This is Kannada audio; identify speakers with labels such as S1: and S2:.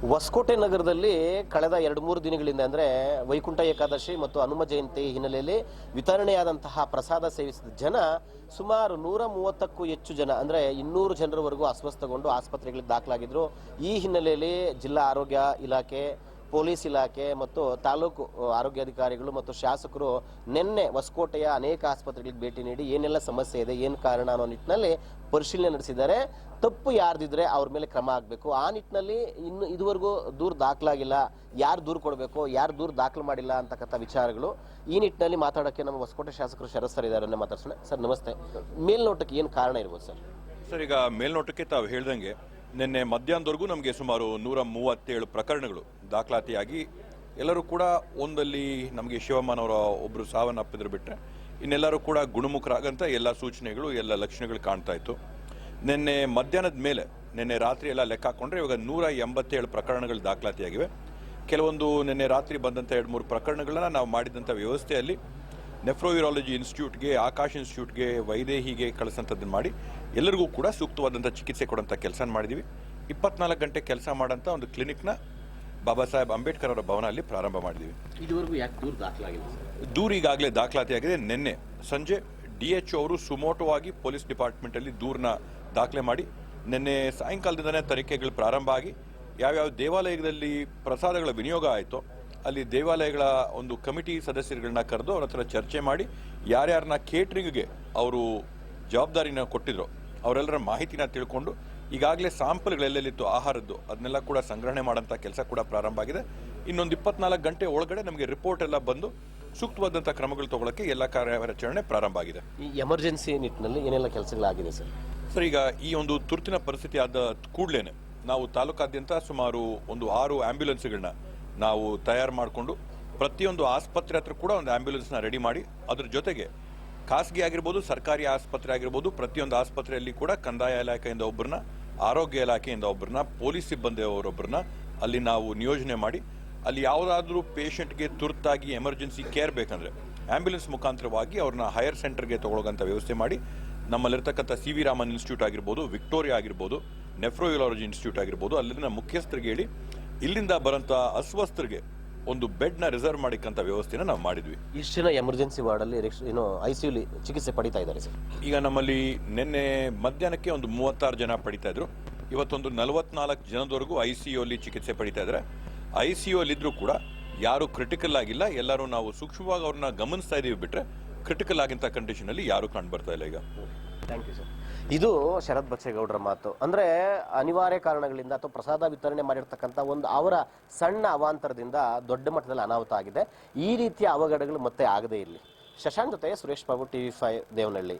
S1: ಹೊಸಕೋಟೆ ನಗರದಲ್ಲಿ ಕಳೆದ ಎರಡು ಮೂರು ದಿನಗಳಿಂದ ಅಂದರೆ ವೈಕುಂಠ ಏಕಾದಶಿ ಮತ್ತು ಹನುಮ ಜಯಂತಿ ಹಿನ್ನೆಲೆಯಲ್ಲಿ ವಿತರಣೆಯಾದಂತಹ ಪ್ರಸಾದ ಸೇವಿಸಿದ ಜನ ಸುಮಾರು ನೂರ ಮೂವತ್ತಕ್ಕೂ ಹೆಚ್ಚು ಜನ, ಅಂದರೆ ಇನ್ನೂರು ಜನರವರೆಗೂ ಅಸ್ವಸ್ಥಗೊಂಡು ಆಸ್ಪತ್ರೆಗಳಿಗೆ ದಾಖಲಾಗಿದ್ರು. ಈ ಹಿನ್ನೆಲೆಯಲ್ಲಿ ಜಿಲ್ಲಾ ಆರೋಗ್ಯ ಇಲಾಖೆ ಪೊಲೀಸ್ ಇಲಾಖೆ ಮತ್ತು ತಾಲೂಕು ಆರೋಗ್ಯಾಧಿಕಾರಿಗಳು ಮತ್ತು ಶಾಸಕರು ನಿನ್ನೆ ಹೊಸಕೋಟೆಯ ಅನೇಕ ಆಸ್ಪತ್ರೆಗಳಿಗೆ ಭೇಟಿ ನೀಡಿ ಏನೆಲ್ಲ ಸಮಸ್ಯೆ ಇದೆ, ಏನು ಕಾರಣ ಅನ್ನೋ ನಿಟ್ಟಿನಲ್ಲಿ ಪರಿಶೀಲನೆ ನಡೆಸಿದ್ದಾರೆ. ತಪ್ಪು ಯಾರ್ದಿದ್ರೆ ಅವ್ರ ಮೇಲೆ ಕ್ರಮ ಆಗಬೇಕು ಆ ನಿಟ್ಟಿನಲ್ಲಿ ಇನ್ನು ಇದುವರೆಗೂ ದೂರು ದಾಖಲಾಗಿಲ್ಲ. ಯಾರು ದೂರು ಕೊಡಬೇಕು, ಯಾರು ದೂರು ದಾಖಲು ಮಾಡಿಲ್ಲ ಅಂತಕ್ಕಂಥ ವಿಚಾರಗಳು. ಈ ನಿಟ್ಟಿನಲ್ಲಿ ಮಾತಾಡೋಕ್ಕೆ ನಮ್ಮ ಹೊಸಕೋಟೆ ಶಾಸಕರು ಶರತ್ ಇದ್ದಾರೆ ಮಾತಾಡ್ಸೋಣ. ಸರ್, ನಮಸ್ತೆ. ಮೇಲ್ನೋಟಕ್ಕೆ ಏನು ಕಾರಣ ಇರ್ಬೋದು ಸರ್?
S2: ಸರ್, ಈಗ ಮೇಲ್ನೋಟಕ್ಕೆ ತಾವು ಹೇಳ್ದಂಗೆ ನಿನ್ನೆ ಮಧ್ಯಾಹ್ನದವರೆಗೂ ನಮಗೆ ಸುಮಾರು ನೂರ ಮೂವತ್ತೇಳು ಪ್ರಕರಣಗಳು ದಾಖಲಾತಿಯಾಗಿ. ಎಲ್ಲರೂ ಕೂಡ ಒಂದಲ್ಲಿ ನಮಗೆ ಶಿವಮ್ಮನವರ ಒಬ್ಬರು ಸಾವನ್ನಪ್ಪಿದ್ರು ಬಿಟ್ಟರೆ ಇನ್ನೆಲ್ಲರೂ ಕೂಡ ಗುಣಮುಖರಾಗಂಥ ಎಲ್ಲ ಸೂಚನೆಗಳು, ಎಲ್ಲ ಲಕ್ಷಣಗಳು ಕಾಣ್ತಾ ಇತ್ತು. ನಿನ್ನೆ ಮಧ್ಯಾಹ್ನದ ಮೇಲೆ, ನಿನ್ನೆ ರಾತ್ರಿ ಎಲ್ಲ ಲೆಕ್ಕ ಹಾಕೊಂಡ್ರೆ ಇವಾಗ ನೂರ ಎಂಬತ್ತೇಳು ಪ್ರಕರಣಗಳು ದಾಖಲಾತಿಯಾಗಿವೆ. ಕೆಲವೊಂದು ನಿನ್ನೆ ರಾತ್ರಿ ಬಂದಂಥ ಎರಡು ಮೂರು ಪ್ರಕರಣಗಳನ್ನ ನಾವು ಮಾಡಿದಂಥ ವ್ಯವಸ್ಥೆಯಲ್ಲಿ ನೆಫ್ರೋಯೂರಾಲಜಿ ಇನ್ಸ್ಟಿಟ್ಯೂಟ್ಗೆ ಆಕಾಶ್ ಇನ್ಸ್ಟಿಟ್ಯೂಟ್ಗೆ ವೈದೇಹಿಗೆ ಕಳಿಸಂಥದ್ದನ್ನು ಮಾಡಿ ಎಲ್ಲರಿಗೂ ಕೂಡ ಸೂಕ್ತವಾದಂಥ ಚಿಕಿತ್ಸೆ ಕೊಡೋಂಥ ಕೆಲಸ ಮಾಡಿದ್ದೀವಿ ಇಪ್ಪತ್ನಾಲ್ಕು ಗಂಟೆ ಕೆಲಸ ಮಾಡೋಂಥ ಒಂದು ಕ್ಲಿನಿಕ್ನ ಬಾಬಾ ಸಾಹೇಬ್ ಅಂಬೇಡ್ಕರ್ ಅವರ ಭವನಲ್ಲಿ ಪ್ರಾರಂಭ ಮಾಡಿದ್ವಿ.
S1: ಇದುವರೆಗೂ ಯಾಕೆ ದೂರು ದಾಖಲಾಗಿದೆ
S2: ದೂರು ಈಗಾಗಲೇ ದಾಖಲಾತಿಯಾಗಿದೆ. ನಿನ್ನೆ ಸಂಜೆ ಡಿ ಎಚ್ ಅವರು ಸುಮೋಟವಾಗಿ ಪೊಲೀಸ್ ಡಿಪಾರ್ಟ್ಮೆಂಟಲ್ಲಿ ದೂರನ್ನ ದಾಖಲೆ ಮಾಡಿ ನಿನ್ನೆ ಸಾಯಂಕಾಲದಿಂದಲೇ ತನಿಖೆಗಳು ಪ್ರಾರಂಭ ಆಗಿ ಯಾವ್ಯಾವ ದೇವಾಲಯದಲ್ಲಿ ಪ್ರಸಾದಗಳ ವಿನಿಯೋಗ ಆಯಿತೋ ಅಲ್ಲಿ ದೇವಾಲಯಗಳ ಒಂದು ಕಮಿಟಿ ಸದಸ್ಯರುಗಳನ್ನ ಕರೆದು ಅವ್ರ ಹತ್ರ ಚರ್ಚೆ ಮಾಡಿ ಯಾರ್ಯಾರನ್ನ ಕೇಟ್ರಿಂಗ್ಗೆ ಅವರು ಜವಾಬ್ದಾರಿನ ಕೊಟ್ಟಿದ್ರು ಅವರೆಲ್ಲರ ಮಾಹಿತಿನ ತಿಳ್ಕೊಂಡು ಈಗಾಗಲೇ ಸ್ಯಾಂಪಲ್ಗಳೆಲ್ಲೆಲ್ಲಿತ್ತು ಆಹಾರದ್ದು ಅದನ್ನೆಲ್ಲ ಕೂಡ ಸಂಗ್ರಹಣೆ ಮಾಡೋಂಥ ಕೆಲಸ ಕೂಡ ಪ್ರಾರಂಭ ಆಗಿದೆ. ಇನ್ನೊಂದು ಇಪ್ಪತ್ನಾಲ್ಕು ಗಂಟೆ ಒಳಗಡೆ ನಮಗೆ ರಿಪೋರ್ಟ್ ಎಲ್ಲ ಬಂದು ಸೂಕ್ತವಾದಂಥ ಕ್ರಮಗಳು ತಗೊಳ್ಳೋಕ್ಕೆ ಎಲ್ಲ ಕಾರ್ಯಾಚರಣೆ ಪ್ರಾರಂಭ ಆಗಿದೆ.
S1: ಈ ಎಮರ್ಜೆನ್ಸಿ ನಿಟ್ಟಿನಲ್ಲಿ ಏನೆಲ್ಲ ಕೆಲಸಗಳಾಗಿದೆ ಸರ್?
S2: ಸರ್ ಈಗ ಈ ಒಂದು ತುರ್ತಿನ ಪರಿಸ್ಥಿತಿ ಆದ ಕೂಡಲೇ ನಾವು ತಾಲೂಕಾದ್ಯಂತ ಸುಮಾರು ಒಂದು ಆರು ಆಂಬ್ಯುಲೆನ್ಸ್ಗಳನ್ನ ನಾವು ತಯಾರು ಮಾಡಿಕೊಂಡು ಪ್ರತಿಯೊಂದು ಆಸ್ಪತ್ರೆ ಹತ್ರ ಕೂಡ ಒಂದು ಆಂಬ್ಯುಲೆನ್ಸ್ನ ರೆಡಿ ಮಾಡಿ, ಅದ್ರ ಜೊತೆಗೆ ಖಾಸಗಿ ಆಗಿರ್ಬೋದು, ಸರ್ಕಾರಿ ಆಸ್ಪತ್ರೆ ಆಗಿರ್ಬೋದು, ಪ್ರತಿಯೊಂದು ಆಸ್ಪತ್ರೆಯಲ್ಲಿ ಕೂಡ ಕಂದಾಯ ಇಲಾಖೆಯಿಂದ ಒಬ್ಬರನ್ನ ಆರೋಗ್ಯ ಇಲಾಖೆಯಿಂದ ಒಬ್ಬರನ್ನ ಪೊಲೀಸ್ ಸಿಬ್ಬಂದಿಯವರೊಬ್ಬರನ್ನ ಅಲ್ಲಿ ನಾವು ನಿಯೋಜನೆ ಮಾಡಿ, ಅಲ್ಲಿ ಯಾವುದಾದ್ರೂ ಪೇಷಂಟ್ಗೆ ತುರ್ತಾಗಿ ಎಮರ್ಜೆನ್ಸಿ ಕೇರ್ ಬೇಕಂದ್ರೆ ಆಂಬ್ಯುಲೆನ್ಸ್ ಮುಖಾಂತರವಾಗಿ ಅವ್ರನ್ನ ಹೈಯರ್ ಸೆಂಟರ್ಗೆ ತಗೊಳ್ಳೋಂಥ ವ್ಯವಸ್ಥೆ ಮಾಡಿ, ನಮ್ಮಲ್ಲಿರ್ತಕ್ಕಂಥ ಸಿ ವಿ ರಾಮನ್ ಇನ್ಸ್ಟಿಟ್ಯೂಟ್ ಆಗಿರ್ಬೋದು ವಿಕ್ಟೋರಿಯಾ ಆಗಿರ್ಬೋದು ನೆಫ್ರೋಯುಲಾಲಜಿ ಇನ್ಸ್ಟಿಟ್ಯೂಟ್ ಆಗಿರ್ಬೋದು ಅಲ್ಲಿನ ಮುಖ್ಯಸ್ಥರಿಗೆ ಹೇಳಿ ಇಲ್ಲಿಂದ ಬರೋಂಥ ಅಸ್ವಸ್ಥರಿಗೆ ಒಂದು ಬೆಡ್ನ ರಿಸರ್ವ್ ಮಾಡಿಕ್ಕಂಥ ವ್ಯವಸ್ಥೆನ ನಾವು ಮಾಡಿದ್ವಿ.
S1: ಇಷ್ಟು ಜನ ಎಮರ್ಜೆನ್ಸಿ ವಾರ್ಡಲ್ಲಿ ಅಲ್ಲಿ ಏನು ಐ ಸಿ ಯುಲಿ ಚಿಕಿತ್ಸೆ ಪಡಿತಾ ಇದ್ದಾರೆ ಸರ್.
S2: ಈಗ ನಮ್ಮಲ್ಲಿ ನಿನ್ನೆ ಮಧ್ಯಾಹ್ನಕ್ಕೆ ಒಂದು ಮೂವತ್ತಾರು ಜನ ಪಡಿತಾ ಇದ್ರು. ಇವತ್ತೊಂದು ನಲವತ್ನಾಲ್ಕು ಜನದವರೆಗೂ ಐ ಸಿ ಯು ಅಲ್ಲಿ ಚಿಕಿತ್ಸೆ ಪಡಿತಾ ಇದ್ದಾರೆ. ಐ ಸಿ ಯು ಅಲ್ಲಿದ್ರೂ ಕೂಡ ಯಾರು ಕ್ರಿಟಿಕಲ್ ಆಗಿಲ್ಲ. ಎಲ್ಲರೂ ನಾವು ಸೂಕ್ಷ್ಮವಾಗಿ ಅವ್ರನ್ನ ಗಮನಿಸ್ತಾ ಇದೀವಿ ಬಿಟ್ರೆ ಕ್ರಿಟಿಕಲ್ ಆಗಿಂತ ಕಂಡೀಷನ್ ಅಲ್ಲಿ ಯಾರು ಕಂಡು ಬರ್ತಾ ಇಲ್ಲ ಈಗ.
S1: ಥ್ಯಾಂಕ್ ಯು ಸರ್ ಇದು ಶರತ್ ಬಚ್ಚೇಗೌಡರ ಮಾತು. ಅಂದ್ರೆ ಅನಿವಾರ್ಯ ಕಾರಣಗಳಿಂದ ಅಥವಾ ಪ್ರಸಾದ ವಿತರಣೆ ಮಾಡಿರ್ತಕ್ಕಂಥ ಒಂದು ಅವರ ಸಣ್ಣ ಅವಾಂತರದಿಂದ ದೊಡ್ಡ ಮಟ್ಟದಲ್ಲಿ ಅನಾಹುತ ಆಗಿದೆ. ಈ ರೀತಿಯ ಅವಘಡಗಳು ಮತ್ತೆ ಆಗದೇ ಇರಲಿ. ಶಶಾಂಕ್ ಜೊತೆ ಸುರೇಶ್ ಬಾಬು ಟಿವಿ ಫೈವ್, ದೇವನಹಳ್ಳಿ.